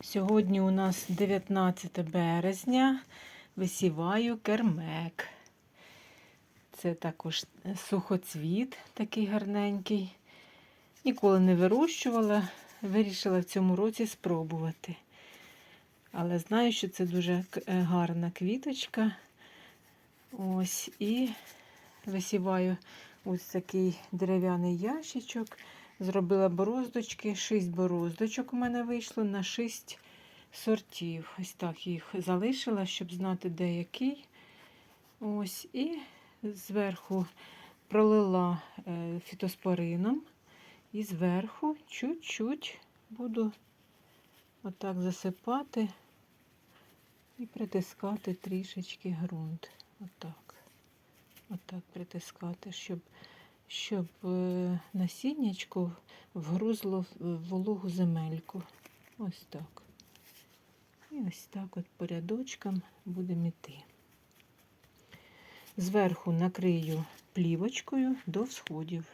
Сьогодні у нас 19 березня. Висіваю кермек. Це також сухоцвіт, такий гарненький. Ніколи не вирощувала, вирішила в цьому році спробувати. Але знаю, що це дуже е, гарна квіточка. Ось і висіваю ось такий дерев'яний ящичок. Зробила бороздочки, 6 бороздочок у мене вийшло на 6 сортів. Ось так їх залишила, щоб знати, де який. Ось, і зверху пролила е, фітоспорином. І зверху чуть-чуть буду отак засипати і притискати трішечки ґрунт. Отак. Отак притискати, щоб, щоб е, насіннячко вгрузло в вологу земельку. Ось так. І ось так от по рядочкам будемо йти. Зверху накрию плівочкою до всходів.